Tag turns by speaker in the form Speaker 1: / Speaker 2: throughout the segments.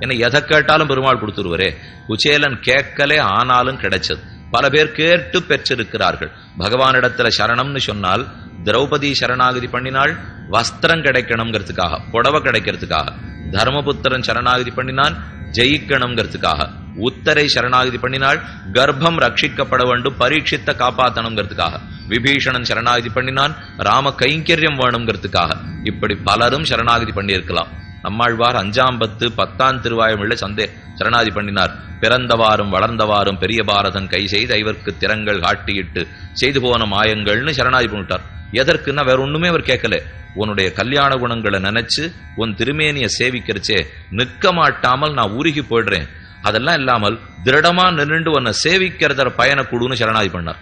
Speaker 1: என்னை எதை கேட்டாலும் பெருமாள் கொடுத்துருவரே. குச்சேலன் கேட்கலே ஆனாலும் கிடைச்சது. பல பேர் கேட்டு பெற்றிருக்கிறார்கள். பகவானிடத்துல சரணம்னு சொன்னால் திரௌபதி சரணாகதி பண்ணினாள் வஸ்திரம் கிடைக்கணுங்கிறதுக்காக புடவை கிடைக்கிறதுக்காக தர்மபுத்திரன் சரணாகதி பண்ணினான் ஜெயிக்கணுங்கிறதுக்காக உத்தரை சரணாகதி பண்ணினாள் கர்ப்பம் ரட்சிக்கப்பட வேண்டும் பரீட்சித்த காப்பாத்தணுங்கிறதுக்காக விபீஷணன் சரணாகதி பண்ணினான் ராம கைங்கரியம் வேணுங்கிறதுக்காக இப்படி பலரும் சரணாகதி பண்ணியிருக்கலாம். நம்மாழ்வார் அஞ்சாம் பத்து பத்தாம் திருவாயுமில்ல சந்தே சரணாதி பண்ணினார். பிறந்தவாறும் வளர்ந்தவாறும் பெரிய பாரதன் கை செய்து ஐவர்க்கு திறங்கள் காட்டியிட்டு செய்து போன மாயங்கள்னு சரணாதி பண்ணிட்டார். எதற்குன்னா வேற ஒண்ணுமே அவர் கேட்கல. உன்னுடைய கல்யாண குணங்களை நினைச்சு உன் திருமேனிய சேவிக்கிறச்சே நிற்க மாட்டாமல் நான் உருகி போயிடுறேன். அதெல்லாம் இல்லாமல் திருடமா நின்று உன்னை சேவிக்கிறத பயனை கொடுன்னு சரணாதி பண்ணார்.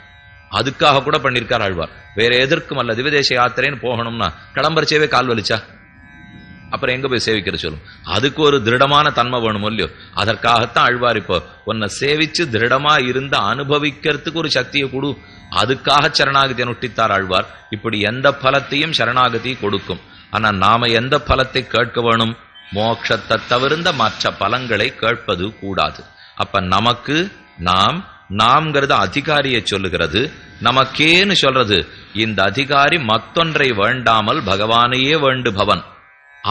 Speaker 1: அதுக்காக கூட பண்ணியிருக்கார் ஆழ்வார். வேற எதற்கும் அல்ல. திவதேச யாத்திரைன்னு போகணும்னா கிளம்பரிச்சேவே கால் வலிச்சா? அப்புறம் எங்க போய் சேவிக்கிற சொல்லும். அதுக்கு ஒரு திருடமான தன்மை வேணும் இல்லையோ? அதற்காகத்தான் அழ்வார் இப்போ. உன்னை சேவிச்சு திருடமா இருந்து அனுபவிக்கிறதுக்கு ஒரு சக்தியை கொடு. அதுக்காக சரணாகதி அனுஷ்டித்தார் ஆழ்வார் இப்படி எந்த பலத்தையும் சரணாகதி கொடுக்கும். ஆனா நாம எந்த பலத்தை கேட்க வேணும்? மோட்சத்தை தவிர்ந்த மற்ற பலங்களை கேட்பது கூடாது. அப்ப நமக்கு நாம் நாம்ங்கிறது அதிகாரியை சொல்லுகிறது. நமக்கேன்னு சொல்றது இந்த அதிகாரி மத்தொன்றை வேண்டாமல் பகவானையே வேண்டுபவன்.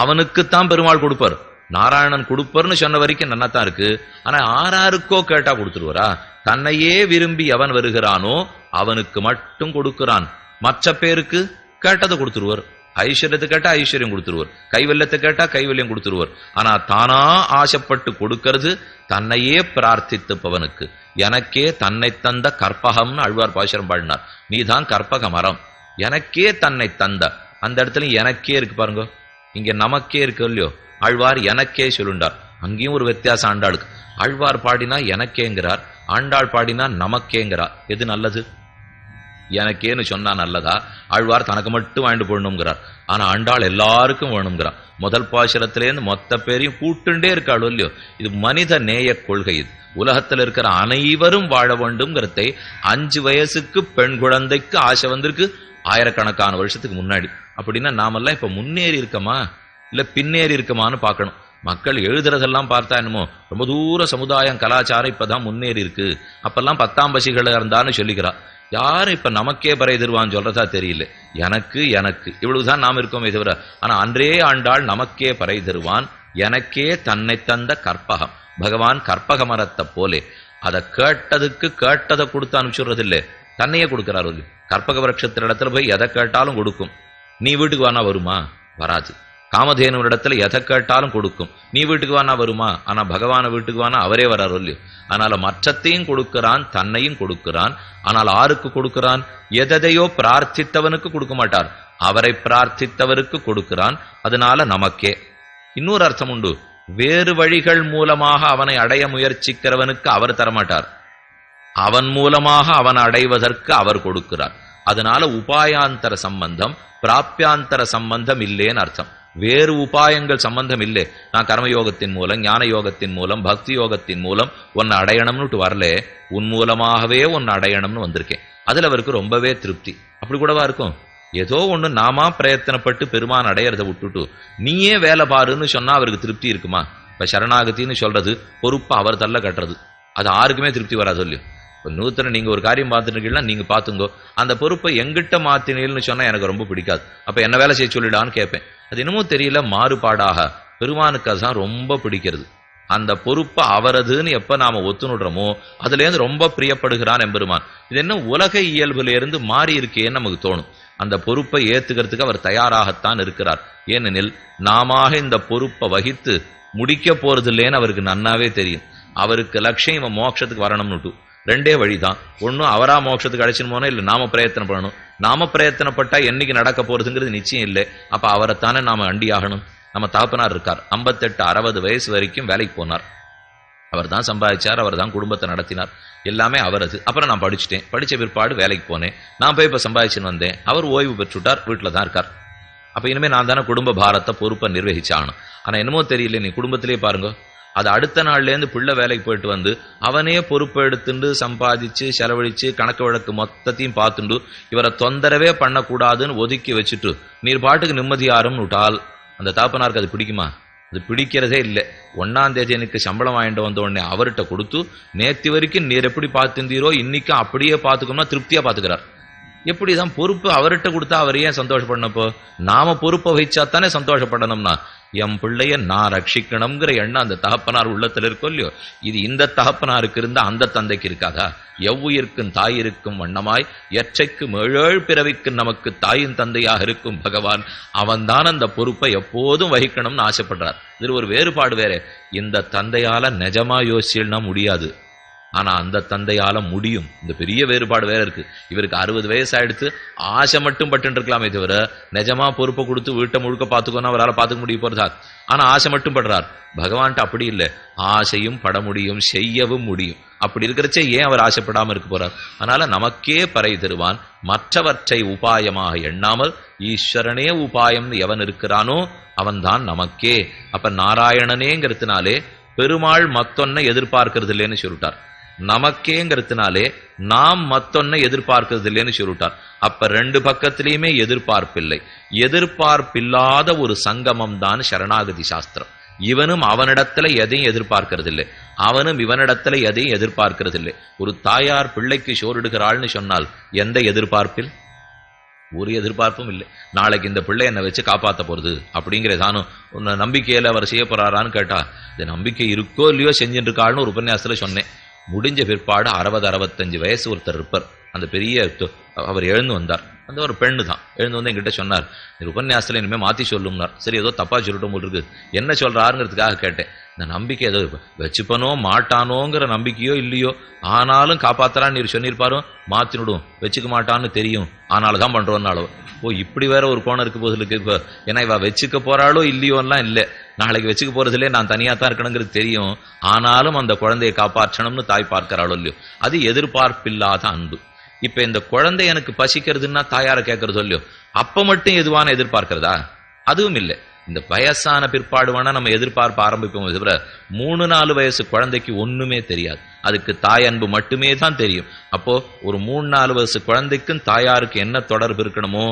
Speaker 1: அவனுக்குத்தான் பெருமாள் கொடுப்பார். நாராயணன் கொடுப்பர்னு சொன்ன வரைக்கும் நன்னாத்தான் இருக்கு. ஆனா ஆறாருக்கோ கேட்டா கொடுத்துருவாரா? தன்னையே விரும்பி எவன் வருகிறானோ அவனுக்கு மட்டும் கொடுக்கிறான். மற்ற பேருக்கு கேட்டதை கொடுத்துருவார். ஐஸ்வர்யத்தை கேட்டா ஐஸ்வர்யம் கொடுத்துருவார். கைவல்யத்தை கேட்டா கைவல்யம் கொடுத்துருவார். ஆனா தானா ஆசைப்பட்டு கொடுக்கிறது தன்னையே பிரார்த்தித்துப்பவனுக்கு. எனக்கே தன்னை தந்த கற்பகம்னு அழ்வார் பாசுரம் பாடினார். நீதான் கற்பக மரம். எனக்கே தன்னை தந்த. அந்த இடத்துல எனக்கே இருக்கு பாருங்க. இங்க நமக்கே இருக்கு இல்லையோ? ஆழ்வார் எனக்கே சொல்லுண்டார். அங்கேயும் ஒரு வித்தியாசம் ஆண்டாளுக்கு. ஆழ்வார் பாடினா எனக்கேங்கிறார் ஆண்டாள் பாடினா நமக்கேங்கிறார். எது நல்லது? எனக்கேன்னு சொன்னா நல்லதா? ஆழ்வார் தனக்கு மட்டும் வாங்கிட்டு போடணுங்கிறார். ஆனா ஆண்டாள் எல்லாருக்கும் வேணுங்கிறார் முதல் பாசுரத்திலேருந்து மொத்த பேரையும் கூட்டுண்டே இருக்காள் இல்லையோ? இது மனித நேய கொள்கை இது. உலகத்தில் இருக்கிற அனைவரும் வாழ வேண்டும்ங்கிறதை அஞ்சு வயசுக்கு பெண் குழந்தைக்கு ஆசை வந்திருக்கு. ஆயிரக்கணக்கான வருஷத்துக்கு முன்னாடி. அப்படின்னா நாமெல்லாம் இப்போ முன்னேறி இருக்கமா? இல்லை பின்னேறி இருக்கமான்னு பார்க்கணும். மக்கள் எழுதுறதெல்லாம் பார்த்தா என்னமோ ரொம்ப தூர சமுதாயம் கலாச்சாரம் இப்பதான் முன்னேறி இருக்கு. அப்பெல்லாம் பத்தாம் பசிகளாக இருந்தான்னு சொல்லிக்கிறா. யாரும் இப்போ நமக்கே பறை தருவான்னு சொல்கிறதா தெரியல. எனக்கு எனக்கு. இவ்வளவுதான் நாம் இருக்கோமே தவிர ஆனால் அன்றே ஆண்டாள் நமக்கே பறை தருவான் எனக்கே தன்னை தந்த கற்பகம். பகவான் கற்பக மரத்தை போலே. அதை கேட்டதுக்கு கேட்டதை கொடுத்து அனுப்பிச்சுடுறதில்லை. தன்னையே கொடுக்கிறார் சொல்லி கற்பக விரட்சத்தின் இடத்துல போய் எதை கேட்டாலும் கொடுக்கும். நீ வீட்டுக்கு வானா வருமா? வராது. காமதேனு இடத்துல எதை கேட்டாலும் கொடுக்கும். நீ வீட்டுக்கு வானா வருமா? ஆனா பகவான வீட்டுக்கு வானா அவரே வரார் இல்லையோ. அதனால மற்றத்தையும் கொடுக்கிறான் தன்னையும் கொடுக்கிறான். ஆனால் ஆருக்கு கொடுக்கிறான்? எதையோ பிரார்த்தித்தவனுக்கு கொடுக்க மாட்டார். அவரை பிரார்த்தித்தவருக்கு கொடுக்கிறான். அதனால நமக்கே. இன்னொரு அர்த்தம் உண்டு. வேறு வழிகள் மூலமாக அவனை அடைய முயற்சிக்கிறவனுக்கு அவர் தரமாட்டார். அவன் மூலமாக அவன் அடைவதற்கு அவர் கொடுக்கிறார். அதனால உபாயாந்தர சம்பந்தம் பிராப்பியாந்தர சம்பந்தம் இல்லேன்னு அர்த்தம். வேறு உபாயங்கள் சம்பந்தம் இல்லை. நான் கர்மயோகத்தின் மூலம் ஞான யோகத்தின் மூலம் பக்தி யோகத்தின் மூலம் உன்னை அடையணும்னுட்டு வரல உன் மூலமாகவே உன்னை அடையணும்னு வந்திருக்கேன். அதில் அவருக்கு ரொம்பவே திருப்தி. அப்படி கூடவா இருக்கும்? ஏதோ ஒன்று நாமா பிரயத்தனப்பட்டு பெருமான் அடையிறத விட்டுட்டு நீயே வேலை பாருன்னு சொன்னால் அவருக்கு திருப்தி இருக்குமா? இப்போ சரணாகத்தின்னு சொல்கிறது பொறுப்பை அவர் தள்ள கட்டுறது. அது யாருக்குமே திருப்தி வராது இல்லையோ நூத்தனை நீங்கள் ஒரு காரியம் பார்த்துருக்கீங்களா நீங்க பார்த்துங்கோ. அந்த பொறுப்பை எங்கிட்ட மாத்தினீங்கன்னு சொன்னால் எனக்கு ரொம்ப பிடிக்காது. அப்போ என்ன வேலை செய்ய சொல்லிடான்னு கேட்பேன். அது என்னமோ தெரியல மாறுபாடாக. பெருமானுக்கு அதுதான் ரொம்ப பிடிக்கிறது. அந்த பொறுப்பை அவரதுன்னு எப்ப நாம ஒத்துணுடுறோமோ அதுல இருந்து ரொம்ப பிரியப்படுகிறான் எம்பெருமான். இது என்ன உலக இயல்புல இருந்து மாறி இருக்கேன்னு நமக்கு தோணும். அந்த பொறுப்பை ஏத்துக்கிறதுக்கு அவர் தயாராகத்தான் இருக்கிறார். ஏனெனில் நாம இந்த பொறுப்பை வகித்து முடிக்க போறது இல்லைன்னு அவருக்கு நன்னாவே தெரியும். அவருக்கு லட்சியம் இவன் மோட்சத்துக்கு வரணும்னுட்டு. ரெண்டே வழி தான் ஒன்னும் அவரா மோட்சத்துக்கு அழைச்சின்னு போனோம் இல்லை நாம பிரயத்தனம் பண்ணணும். நாம பிரயத்தனப்பட்டா என்னைக்கு நடக்க போறதுங்கிறது நிச்சயம் இல்லை. அப்போ அவரைத்தானே நாம அண்டி ஆகணும் நம்ம தாப்பனார் இருக்கார். ஐம்பத்தெட்டு அறுபது வயசு வரைக்கும் வேலைக்கு போனார். அவர் தான் சம்பாதிச்சார் அவர் தான் குடும்பத்தை நடத்தினார். எல்லாமே அவரது. அப்புறம் நான் படிச்சுட்டேன். படிச்ச பிற்பாடு வேலைக்கு போனேன். நான் போய் இப்போ சம்பாதிச்சுன்னு வந்தேன். அவர் ஓய்வு பெற்றுட்டார் வீட்டில் தான் இருக்கார். அப்போ இனிமேல் நான் தானே குடும்ப பாரத்தை பொறுப்பை நிர்வகிச்சாகணும் ஆனால் என்னமோ தெரியல நீ குடும்பத்திலே பாருங்கள் அது அடுத்த நாள்லேருந்து பிள்ளை வேலைக்கு போயிட்டு வந்து அவனே பொறுப்பு எடுத்துண்டு சம்பாதிச்சு செலவழிச்சு கணக்கு வழக்கு மொத்தத்தையும் பார்த்துண்டு இவரை தொந்தரவே பண்ணக்கூடாதுன்னு ஒதுக்கி வச்சுட்டு நீர் பாட்டுக்கு நிம்மதியாரும்னு விட்டால் அந்த தாப்பனாருக்கு அது பிடிக்குமா? அது பிடிக்கிறதே இல்லை. ஒன்னாம் தேதி எனக்கு சம்பளம் வாங்கிட்டு வந்த உடனே அவர்கிட்ட கொடுத்து நேற்று வரைக்கும் நீர் எப்படி பார்த்துருந்தீரோ இன்னைக்கும் அப்படியே பார்த்துக்கணும்னா திருப்தியாக பார்த்துக்கிறார். எப்படிதான் பொறுப்பு அவர்கிட்ட கொடுத்தா அவர் ஏன் சந்தோஷப்படணுப்போ நாம பொறுப்பை வச்சா தானே சந்தோஷப்படணும்னா. என் பிள்ளைய நான் ரட்சிக்கணுங்கிற எண்ணம் அந்த தகப்பனார் உள்ளத்துல இருக்கோ இல்லையோ? இது இந்த தகப்பனாருக்கு இருந்தா அந்த தந்தைக்கு இருக்காதா? எவ்வுயிருக்கும் தாயிருக்கும் வண்ணமாய் எற்றைக்கும் ஏழேழு பிறவிக்கு நமக்கு தாயின் தந்தையாக இருக்கும் பகவான். அவன்தான் அந்த பொறுப்பை எப்போதும் வகிக்கணும்னு ஆசைப்படுறார். இது ஒரு வேறுபாடு வேற. இந்த தந்தையால நிஜமா யோசிச்சுன்னா முடியாது. ஆனால் அந்த தந்தையால் முடியும். இந்த பெரிய வேறுபாடு வேற இருக்கு. இவருக்கு அறுபது வயசு ஆயிடுத்து ஆசை மட்டும் பட்டு இருக்கலாமே தவிர நிஜமா பொறுப்பை கொடுத்து வீட்டை முழுக்க பார்த்துக்கோன்னு அவரால் பார்த்துக்க முடிய போறதா ஆனால் ஆசை மட்டும் படுறார். பகவான்கிட்ட அப்படி இல்லை. ஆசையும் பட முடியும் செய்யவும் முடியும். அப்படி இருக்கிறச்சே ஏன் அவர் ஆசைப்படாமல் இருக்க போறார்? அதனால நமக்கே பறை தருவான். மற்றவற்றை உபாயமாக எண்ணாமல் ஈஸ்வரனே உபாயம்னு எவன் இருக்கிறானோ அவன்தான் நமக்கே. அப்ப நாராயணனேங்கிறதுனாலே பெருமாள் மத்தொன்னை எதிர்பார்க்கறது இல்லைன்னு சொல்லிட்டார். நமக்கேங்கிறதுனாலே நாம் மத்தொன்னை எதிர்பார்க்கிறது இல்லைன்னு சொல்லிட்டார் அப்ப ரெண்டு பக்கத்திலையுமே எதிர்பார்ப்பில்லை. எதிர்பார்ப்பில்லாத ஒரு சங்கமம் தான் சரணாகதி சாஸ்திரம். இவனும் அவனிடத்துல எதையும் எதிர்பார்க்கறது இல்லை அவனும் இவனிடத்துல எதையும் எதிர்பார்க்கறது இல்லை ஒரு தாயார் பிள்ளைக்கு சோறிடுகிறாள்னு சொன்னால் எந்த எதிர்பார்ப்பில்? ஒரு எதிர்பார்ப்பும் இல்லை. நாளைக்கு இந்த பிள்ளை என்னை வச்சு காப்பாத்த போறது அப்படிங்கிற தானும் உன்னை நம்பிக்கையில அவர் செய்ய போறாரான்னு கேட்டா இந்த நம்பிக்கை இருக்கோ இல்லையோ செஞ்சுட்டு இருக்காள்னு ஒரு உபன்யாசத்துல சொன்னேன். முடிஞ்ச பிற்பாடு அறுபது அறுபத்தஞ்சு வயசு ஒருத்தர் இருப்பார். அந்த பெரிய அவர் எழுந்து வந்தார். அந்த ஒரு பெண்ணு தான் எழுந்து வந்து என்கிட்ட சொன்னார் இந்த உபன்யாசத்துல இனிமேல் மாற்றி சொல்லும்னார். சரி ஏதோ தப்பாக சொல்லிட்டோம் போல என்ன சொல்கிறாருங்கிறதுக்காக கேட்டேன். இந்த நம்பிக்கை ஏதோ வச்சுப்பனோ மாட்டானோங்கிற நம்பிக்கையோ இல்லையோ ஆனாலும் காப்பாத்தலான்னு நீர் சொன்னிருப்பாரோ மாற்றினுடும் வச்சுக்க மாட்டான்னு தெரியும். ஆனாலும் தான் பண்றோம்னாலும். ஓ இப்படி வேற ஒரு கோணம் இருக்கு போதிலுக்கு இப்போ ஏன்னா இவ வச்சுக்க போகிறாளோ இல்லையோன்னா இல்லை. நாளைக்கு வச்சுக்க போறதுலே நான் தனியா தான் இருக்கணுங்கிறது தெரியும். ஆனாலும் அந்த குழந்தையை காப்பாற்றணும்னு தாய் பார்க்கிறாளோ இல்லையோ அது எதிர்பார்ப்பில்லாத அன்பு. இப்ப இந்த குழந்தை எனக்கு பசிக்கிறதுன்னா தாயார கேட்கறதோ இல்லையோ அப்ப மட்டும் எதுவான எதிர்பார்க்கிறதா? அதுவும் இல்லை. இந்த வயசான பிற்பாடு வேணால் நம்ம எதிர்பார்ப்பு ஆரம்பிப்போம். தவிர மூணு நாலு வயசு குழந்தைக்கு ஒன்றுமே தெரியாது. அதுக்கு தாய் அன்பு மட்டுமே தான் தெரியும். அப்போது ஒரு மூணு நாலு வயசு குழந்தைக்கும் தாயாருக்கு என்ன தொடர்பு இருக்கணுமோ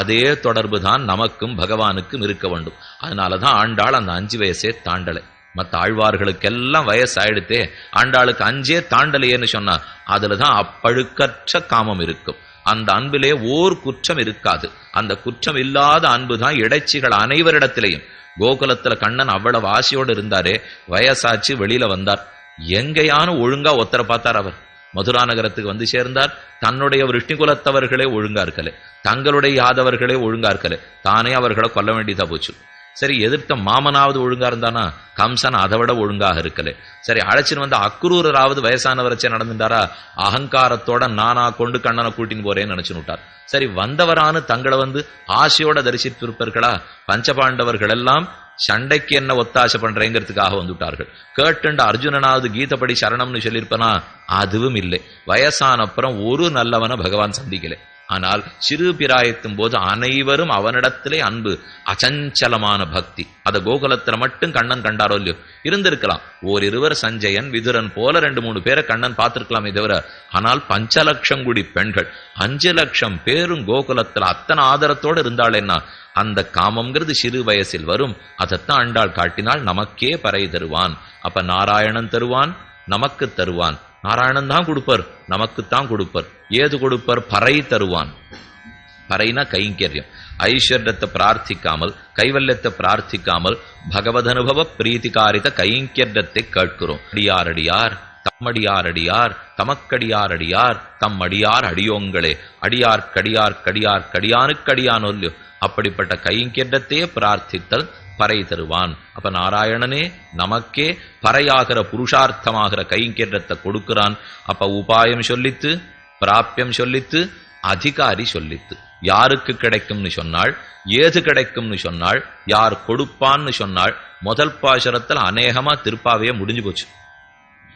Speaker 1: அதே தொடர்பு தான் நமக்கும் பகவானுக்கும் இருக்க வேண்டும். அதனால தான் ஆண்டாள் அந்த அஞ்சு வயசே தாண்டலை. மற்ற ஆழ்வார்களுக்கெல்லாம் வயசாயிடுத்தே ஆண்டாளுக்கு அஞ்சே தாண்டலையேன்னு சொன்னால் அதில் தான் அப்பழுக்கற்ற காமம் இருக்கும். அந்த அன்பிலே ஓர் குற்றம் இருக்காது. அந்த குற்றம் இல்லாத அன்பு தான் இடைச்சிகள் அனைவரிடத்திலையும். கோகுலத்துல கண்ணன் அவ்வளவு ஆசையோடு இருந்தாரே வயசாச்சு வெளியில வந்தார். எங்கேயான ஒழுங்கா ஒத்தரை பார்த்தார் அவர். மதுரா நகரத்துக்கு வந்து சேர்ந்தார். தன்னுடைய விருஷ்ணி குலத்தவர்களே ஒழுங்கா இருக்கல. தங்களுடைய யாதவர்களே ஒழுங்கா இருக்கல. தானே அவர்களை கொல்ல வேண்டியதா போச்சு. சரி எதிர்த்த மாமனாவது ஒழுங்கா இருந்தானா? கம்சன் அதை விட ஒழுங்காக இருக்கல. சரி அழைச்சின்னு வந்து அக்ரூரராவது வயசானவரச்சே நடந்துட்டாரா? அகங்காரத்தோட நானா கொண்டு கண்ணனை கூட்டின்னு போறேன்னு நினைச்சுன்னு விட்டார். சரி வந்தவரானு தங்களை வந்து ஆசையோட தரிசித்திருப்பார்களா? பஞ்சபாண்டவர்கள் எல்லாம் சண்டைக்கு என்ன ஒத்தாசை பண்றேங்கிறதுக்காக வந்துட்டார்கள். கேட்டுண்ட அர்ஜுனனாவது கீதப்படி சரணம்னு சொல்லியிருப்பனா? அதுவும் இல்லை. வயசான அப்புறம் ஒரு நல்லவனை பகவான் சந்திக்கலை. ஆனால் சிறு பிராயத்தும் போது அனைவரும் அவனிடத்திலே அன்பு அச்சஞ்சலமான பக்தி. அத கோகுலத்துல மட்டும் கண்ணன் கண்டாரோ இல்லையோ? இருந்திருக்கலாம். ஓரிருவர் சஞ்சயன் விதுரன் போல ரெண்டு மூணு பேரை கண்ணன் பார்த்திருக்கலாமே தவிர ஆனால் பஞ்ச லட்சம் குடி பெண்கள் அஞ்சு லட்சம் பேரும் கோகுலத்துல அத்தனை ஆதரத்தோடு இருந்தாளேன்னா அந்த காமம்ங்கிறது சிறு வயசில் வரும். அதைத்தான் அண்டாள் காட்டினால் நமக்கே பறை தருவான். அப்ப நாராயணன் தருவான் நமக்கு தருவான். நாராயணன் தான் கொடுப்பார். நமக்குத்தான் கொடுப்பார். ஏது கொடுப்பார்? பறை தருவான். பறைனா கைங்கரியம். ஐஸ்வர்யத்தை பிரார்த்திக்காமல் கைவல்யத்தை பிரார்த்திக்காமல் பகவத் அனுபவ பிரீத்திகாரித கைங்கரியத்தை கேட்கிறோம். அடியார் அடியார் தம்மடியார் தம் அடியார் அடியோங்களே. அடியார் கடியார் கடியார் கடியானுக்கடியான் அப்படிப்பட்ட கைங்கரியத்தையே பிரார்த்தித்தல் பறை தருவான். அப்ப நாராயணனே நமக்கே பறையாகிற புருஷார்த்தமாகிற கைங்கரியத்தை கொடுக்கிறான். அப்ப உபாயம் சொல்லித்து பிராப்பியம் சொல்லித்து அதிகாரி சொல்லித்து. யாருக்கு கிடைக்கும்னு சொன்னாள் ஏது கிடைக்கும்னு சொன்னாள் யார் கொடுப்பான்னு சொன்னாள் முதல் பாசுரத்தில் அநேகமா திருப்பாவையே முடிஞ்சு போச்சு.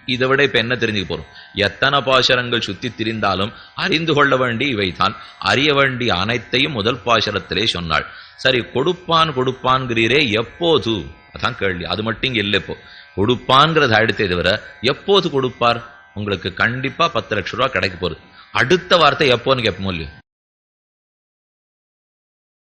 Speaker 1: இதை விட இப்ப என்ன தெரிஞ்சுக்க போறோம்? எத்தனை பாசரங்கள் சுத்தி திரிந்தாலும் அறிந்து கொள்ள வேண்டி இவைதான். அறிய வேண்டிய அனைத்தையும் முதல் பாசரத்திலே சொன்னாள். சரி கொடுப்பான் கொடுப்பான்கிறீரே எப்போது? அதான் கேள்வி. அது மட்டும் இங்க இல்லை இப்போ. கொடுப்பான்கிறத அடுத்தே தவிர எப்போது கொடுப்பார்? உங்களுக்கு கண்டிப்பா பத்து லட்சம் ரூபா கிடைக்க போகுது. அடுத்த வார்த்தை எப்போன்னு கேட்போம் இல்லையோ?